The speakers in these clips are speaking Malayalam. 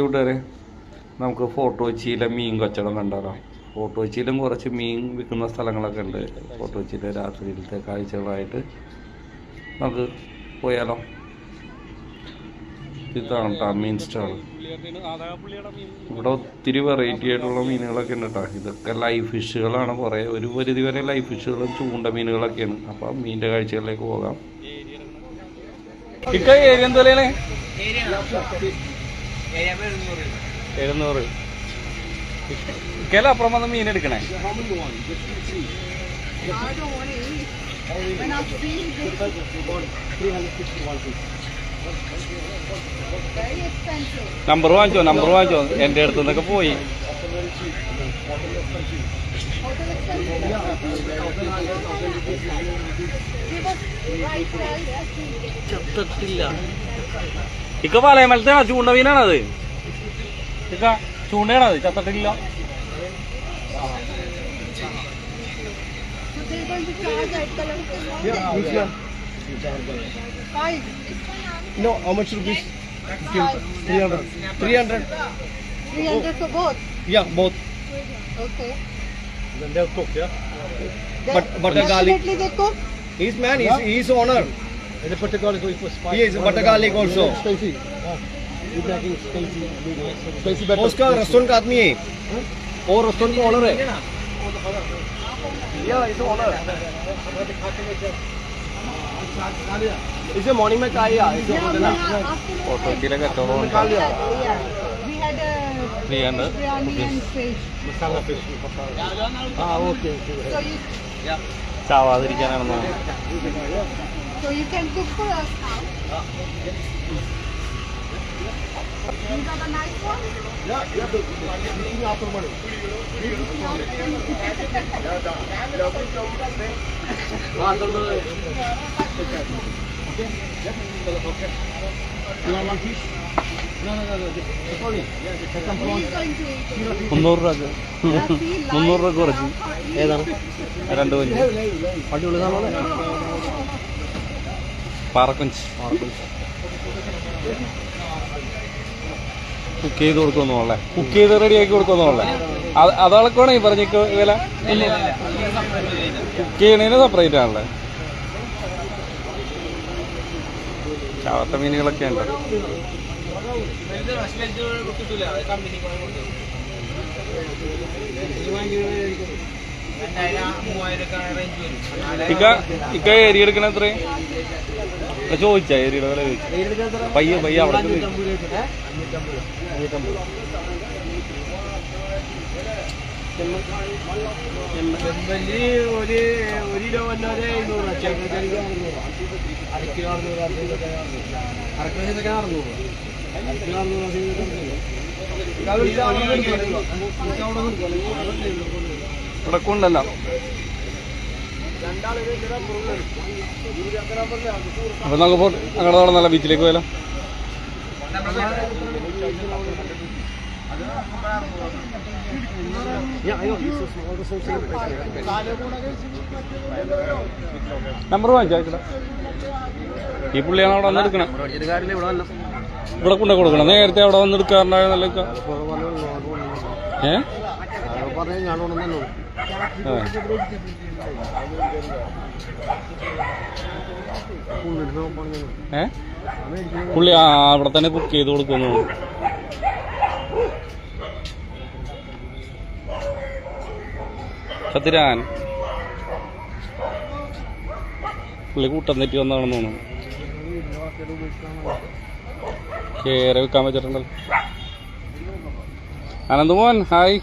കൂട്ടുകാരെ നമുക്ക് ഫോട്ടോ ചീല മീൻ കച്ചവടം ഫോട്ടോ ചീലും കുറച്ച് മീൻ വിൽക്കുന്ന സ്ഥലങ്ങളൊക്കെ ഉണ്ട്. ഫോട്ടോ ചീല രാത്രിയിലത്തെ കാഴ്ചകളായിട്ട് നമുക്ക് പോയാലോ? ഇതാണ് കേട്ടോ മീൻ സ്റ്റാൾ ഇവിടെ ഒത്തിരി വെറൈറ്റി ആയിട്ടുള്ള മീനുകളൊക്കെ ഉണ്ട് കേട്ടോ ഇതൊക്കെ ലൈഫ് ഫിഷുകളാണ് കുറേ ഒരു പരിധി വരെ ലൈഫ് ഫിഷുകളും ചൂണ്ട മീനുകളൊക്കെയാണ്. അപ്പം മീനിന്റെ കാഴ്ചകളിലേക്ക് പോകാം. ഇക്ക ഏരിയ എന്താ എഴുന്നൂറ്. ഇക്കല അപ്പുറം വന്ന് മീൻ എടുക്കണേ. നമ്പർ വാങ്ങിച്ചോ നമ്പർ വാങ്ങിച്ചോ. എന്റെ അടുത്തുനിന്നൊക്കെ പോയി. ചത്തിട്ടില്ല ഇക്ക പാലയമലത്തെയാണോ ചൂണ്ട മീനാണത് ഇക്ക ചൂണ്ടയാണത് ചത്തട്ടില്ല No, how much rupees? 300. 300. 300 for both. Yeah, both. Okay. then they have cooked, yeah. But butter garlic. Definitely they cook. He's man. He's yeah. he's owner. And the butter garlic is for spice. He is butter garlic also. Spicy. Spicy batter उसका रेस्टोरेंट का आदमी है वो रेस्टोरेंट का ऑनर है या इज़ ऑनर इसे मॉर्निंग में चाहिए इसे बोल देना फ़ोटो की लगा तो 300. Masala fish. Ah, okay. ചാവാതിരിക്കാനാണെന്നാണ് So you can cook for us now. These are the nice ones? Yeah, yeah, the eating after money. Yeah, the lovely, lovely. മുന്നൂറ് രൂപ live കുറച്ച്. for ഏതാണ്? രണ്ട് കൊഞ്ച്. അടിപൊളി പാറക്കൊഞ്ച്. കുക്ക് ചെയ്ത് കൊടുക്കുന്നുള്ളേ കുക്ക് ചെയ്ത് റെഡിയാക്കി കൊടുക്കുന്നുള്ളേ അതളക്കാണോ ഈ പറഞ്ഞ വില? കുക്ക് ചെയ്യണേന് സെപ്പറേറ്റ് ആണല്ലേ? ചാവത്ത മീനുകളൊക്കെ ഉണ്ട്. ഇക്ക ഇക്ക എടുക്കണ എത്ര ചോദിച്ചാ ഏരിയുടെ വില ചോദിച്ചു. പയ്യ പയ്യ അവിടെ ചെമ്പല്ലി ഒരു ഒരു കിലോ വന്നവരെ ഇരുന്നൂറ് ചെറുതരിക്ക് അറുന്നൂറ്. അര കിലോ അറുന്നൂറ് അര കിലോ ഇതൊക്കെ അറുന്നൂറ്. അര കിലോ അറുന്നൂറ്. ഇവിടെ കൊണ്ടല്ലോ. അപ്പൊ നമുക്ക് അങ്ങോട്ട് നല്ല ബീച്ചിലേക്ക് പോയാലോ. നമ്പർ വാങ്ങിച്ചാ ഈ പുള്ളിയാണ് അവിടെ വന്നെടുക്കണം ഇവിടെ കൊണ്ടു കൊടുക്കണം. നേരത്തെ അവിടെ വന്നെടുക്കാറുണ്ടായ നല്ല പുള്ളി ആ അവിടെ തന്നെ കുക്ക് ചെയ്ത് കൊടുക്കുന്നു സത്യരാൻ പുള്ളി കൂട്ടം തെറ്റി വന്നാണെന്ന് തോന്നുന്നു. കേര വിൽക്കാൻ വെച്ചിട്ടുണ്ടല്ലോ അനന്തമോൻ ഹായ്.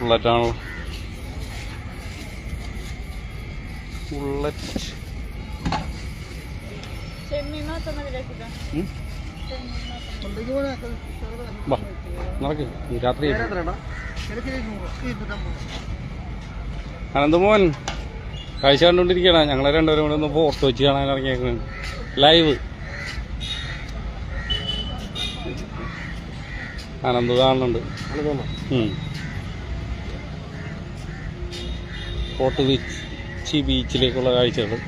ബുള്ളറ്റാണോ? ബുള്ളറ്റ്. ഉം? വാ നടക്ക്. ഈ രാത്രി അനന്തമോൻ കാഴ്ച കണ്ടുകൊണ്ടിരിക്കുകയാണ്. ഞങ്ങളെ രണ്ടുപേരും കൂടെ ഒന്ന് ഫോട്ടോ വെച്ച് കാണാൻ ഇറങ്ങിയേക്കുന്നത് ലൈവ് അനന്ത് കാണുന്നുണ്ട്. ഫോർട്ട് ബീച്ച് ബീച്ചിലേക്കുള്ള കാഴ്ചകൾ.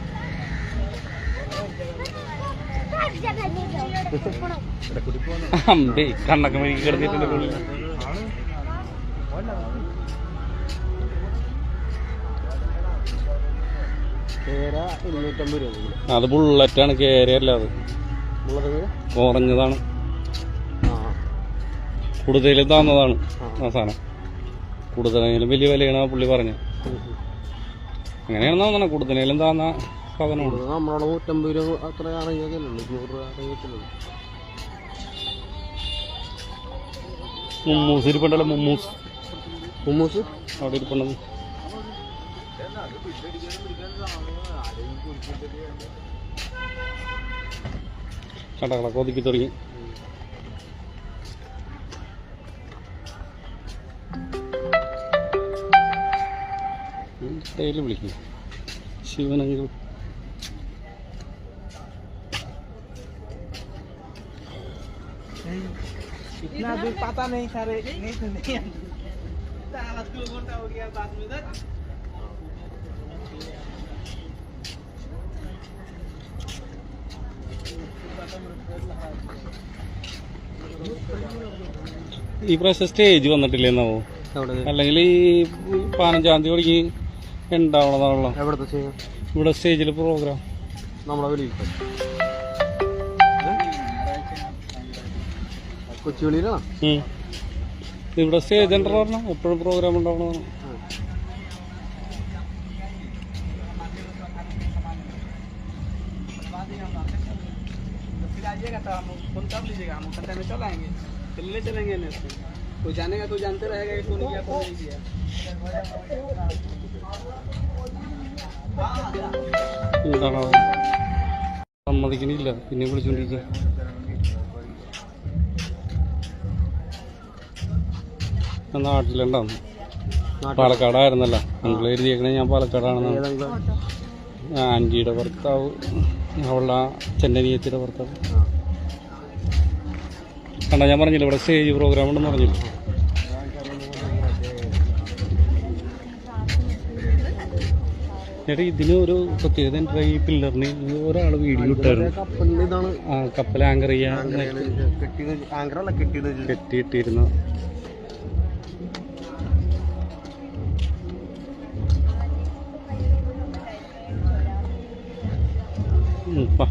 അമ്പേ കണ്ണൊക്കെ മെഴുകി കിടന്നിട്ടുണ്ട് കിലോ. അത് ബുള്ളറ്റാണ് കേരയല്ല അത്. കുറഞ്ഞതാണ് കൂടുതലും താന്നതാണ് ആ. സാധനം. കൂടുതലെങ്കിലും വലിയ വിലയാണ് പുള്ളി പറഞ്ഞത്. അങ്ങനെയാണ് തോന്നണം കൂടുതലേലും താന്ന. സാധനമാണ് ഇത് നമ്മളവിടെ നൂറ്റമ്പത് രൂപ അത്ര ഇറങ്ങിയൊക്കെ ഉള്ളൂ ഇരുന്നൂറ് രൂപ ഇറങ്ങിയിട്ടുള്ളൂ മുമ്മൂസ് ഇരിപ്പുണ്ടല്ലോ മുമ്മൂസ് ഹുമ്മൂസ് അവിടെ ഇരിപ്പുണ്ടത് കടകളൊക്കെ ഒതുക്കി തുടങ്ങി ഡെയിലി വിളിക്കും ശിവനെങ്കിൽ इतना दूर पता नहीं सारे नहीं तो नहीं साला दो घंटा हो गया बाद में इधर ഈ പ്രാവശ്യം സ്റ്റേജ് വന്നിട്ടില്ലെന്നാവോ എവിടെ അല്ലെങ്കിൽ ഈ പതിനഞ്ചാം തീയതി തുടങ്ങി ഉണ്ടാവണതാണല്ലോ എവിടത്തെ ചെയ്യാം ഇവിടെ സ്റ്റേജിൽ പ്രോഗ്രാം നമ്മളെ വെളിയിലത്തെ കൊച്ചു വെളിയിലാ ഇവിടെ സ്റ്റേജ് ഉണ്ടോ പറഞ്ഞാൽ എപ്പോഴും പ്രോഗ്രാം ഉണ്ടാവണതാണ് फिर आइएगा तो हम फोन कर लीजिएगा हम घंटे में चल आएंगे चलने चलेंगे ना कोई जानेगा तो जानते रहेगा कि कौन किया कौन नहीं किया എന്താണോ സമ്മതിക്കണില്ല പിന്നെ വിളിച്ചോണ്ടിരിക്കുക നാട്ടിലുണ്ടാവും. പാലക്കാടായിരുന്നല്ലോ. നിങ്ങൾ എഴുതിയേക്കണേ ഞാൻ പാലക്കാടാണെന്ന്. ആന്റിയുടെ ഭർത്താവ് അവളുടെ ചെന്നനിയത്തിയുടെ ഭർത്താവ്. കണ്ട ഞാൻ പറഞ്ഞില്ല ഇവിടെ സ്റ്റേജ് പ്രോഗ്രാം ഉണ്ടെന്ന് പറഞ്ഞില്ല? ചേട്ടാ ഇതിന് ഒരു പ്രത്യേകത എന്റെ ഈ പില്ലറിന് ഒരാൾ വീഡിയോ ഇട്ടായിരുന്നു. ആ കപ്പൽ ആങ്കർ ചെയ്യാൻ കെട്ടിയിട്ടിരുന്ന. 嗯棒